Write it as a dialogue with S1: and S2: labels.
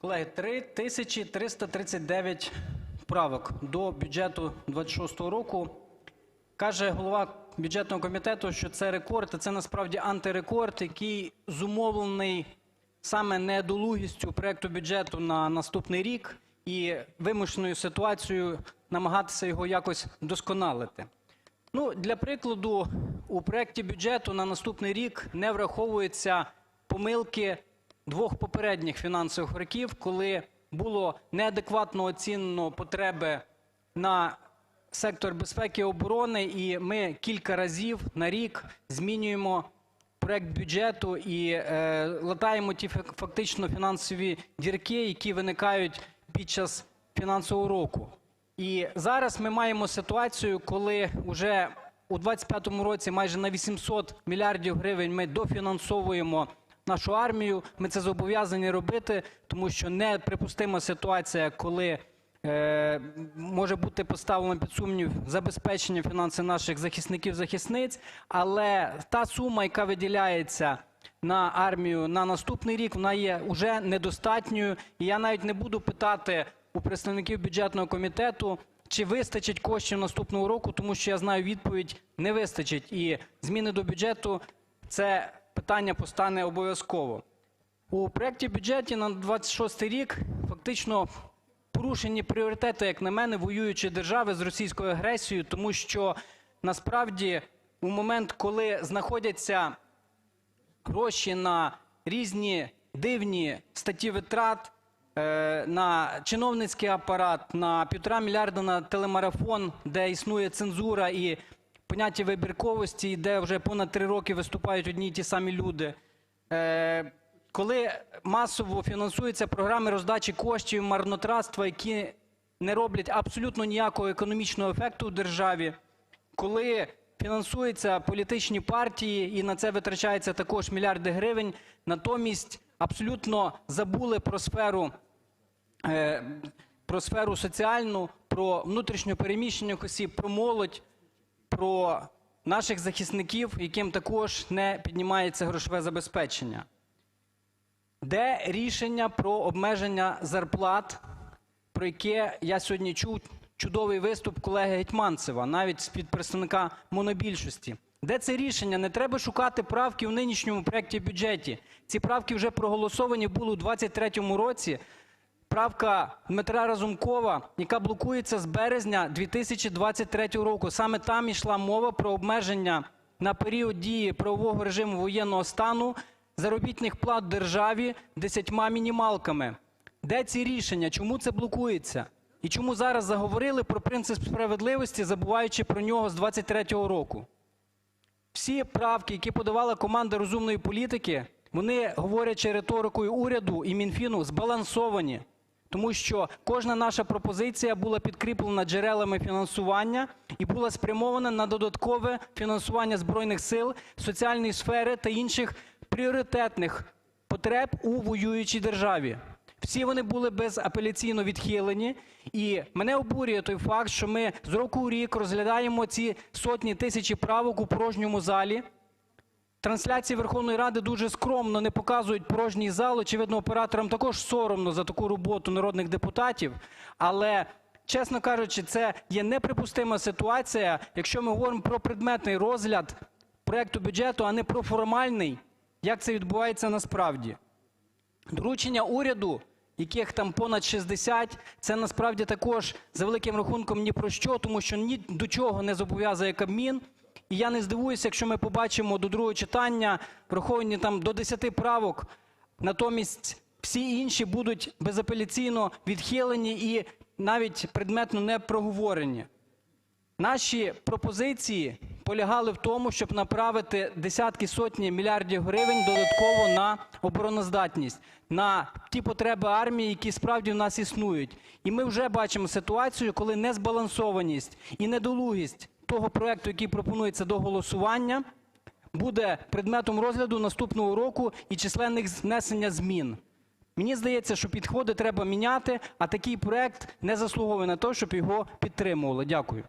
S1: Колеги, 3339 правок до бюджету 26-го року. Каже голова бюджетного комітету, що це рекорд, і це насправді антирекорд, який зумовлений саме недолугістю проекту бюджету на наступний рік і вимушеною ситуацією намагатися його якось вдосконалити. Ну, для прикладу, у проекті бюджету на наступний рік не враховуються помилки двох попередніх фінансових років, коли було неадекватно оцінено потреби на сектор безпеки і оборони, і ми кілька разів на рік змінюємо проект бюджету і е, латаємо ті фак- фактично фінансові дірки, які виникають під час фінансового року. І зараз ми маємо ситуацію, коли вже у 25-му році майже на 800 мільярдів гривень ми дофінансовуємо нашу армію. Ми це зобов'язані робити, тому що неприпустима ситуація, коли е, може бути поставлено під сумнів забезпечення фінансів наших захисників-захисниць, але та сума, яка виділяється на армію на наступний рік, вона є уже недостатньою. І я навіть не буду питати у представників бюджетного комітету, чи вистачить коштів наступного року, тому що я знаю відповідь – не вистачить. І зміни до бюджету – це питання постане обов'язково. У проекті бюджету на 26 рік фактично порушені пріоритети, як на мене, воюючої держави з російською агресією, тому що насправді у момент, коли знаходяться гроші на різні дивні статті витрат, е, на чиновницький апарат, на півтора мільярда на телемарафон, де існує цензура і поняття вибірковості, де вже понад три роки виступають одні й ті самі люди. Е, Коли масово фінансуються програми роздачі коштів, марнотратства, які не роблять абсолютно ніякого економічного ефекту в державі, коли фінансуються політичні партії і на це витрачається також мільярди гривень, натомість абсолютно забули про сферу, е, про сферу соціальну, про внутрішньо переміщених осіб, про молодь, про наших захисників, яким також не піднімається грошове забезпечення. Де рішення про обмеження зарплат, про яке я сьогодні чув чудовий виступ колеги Гетманцева, навіть з-під представника монобільшості? Де це рішення? Не треба шукати правки в нинішньому проекті бюджету. Ці правки вже проголосовані були у 2023 році. Правка Дмитра Разумкова, яка блокується з березня 2023 року. Саме там йшла мова про обмеження на період дії правового режиму воєнного стану заробітних плат державі десятьма мінімалками. Де ці рішення? Чому це блокується? І чому зараз заговорили про принцип справедливості, забуваючи про нього з 2023 року? Всі правки, які подавала команда розумної політики, вони, говорячи риторикою уряду і Мінфіну, збалансовані. Тому що кожна наша пропозиція була підкріплена джерелами фінансування і була спрямована на додаткове фінансування Збройних Сил, соціальної сфери та інших пріоритетних потреб у воюючій державі. Всі вони були безапеляційно відхилені. І мене обурює той факт, що ми з року в рік розглядаємо ці сотні тисячі правок у порожньому залі. Трансляції Верховної Ради дуже скромно не показують порожній зал. Очевидно, операторам також соромно за таку роботу народних депутатів. Але, чесно кажучи, це є неприпустима ситуація, якщо ми говоримо про предметний розгляд проекту бюджету, а не про формальний, як це відбувається насправді. Доручення уряду, яких там понад 60, це насправді також за великим рахунком ні про що, тому що ні до чого не зобов'язує Кабмін. І я не здивуюся, якщо ми побачимо до другого читання враховані там до 10 правок, натомість всі інші будуть безапеляційно відхилені і навіть предметно не проговорені. Наші пропозиції полягали в тому, щоб направити десятки, сотні мільярдів гривень додатково на обороноздатність, на ті потреби армії, які справді в нас існують. І ми вже бачимо ситуацію, коли незбалансованість і недолугість того проекту, який пропонується до голосування, буде предметом розгляду наступного року і численних внесення змін. Мені здається, що підходи треба міняти, а такий проект не заслуговує на те, щоб його підтримували. Дякую.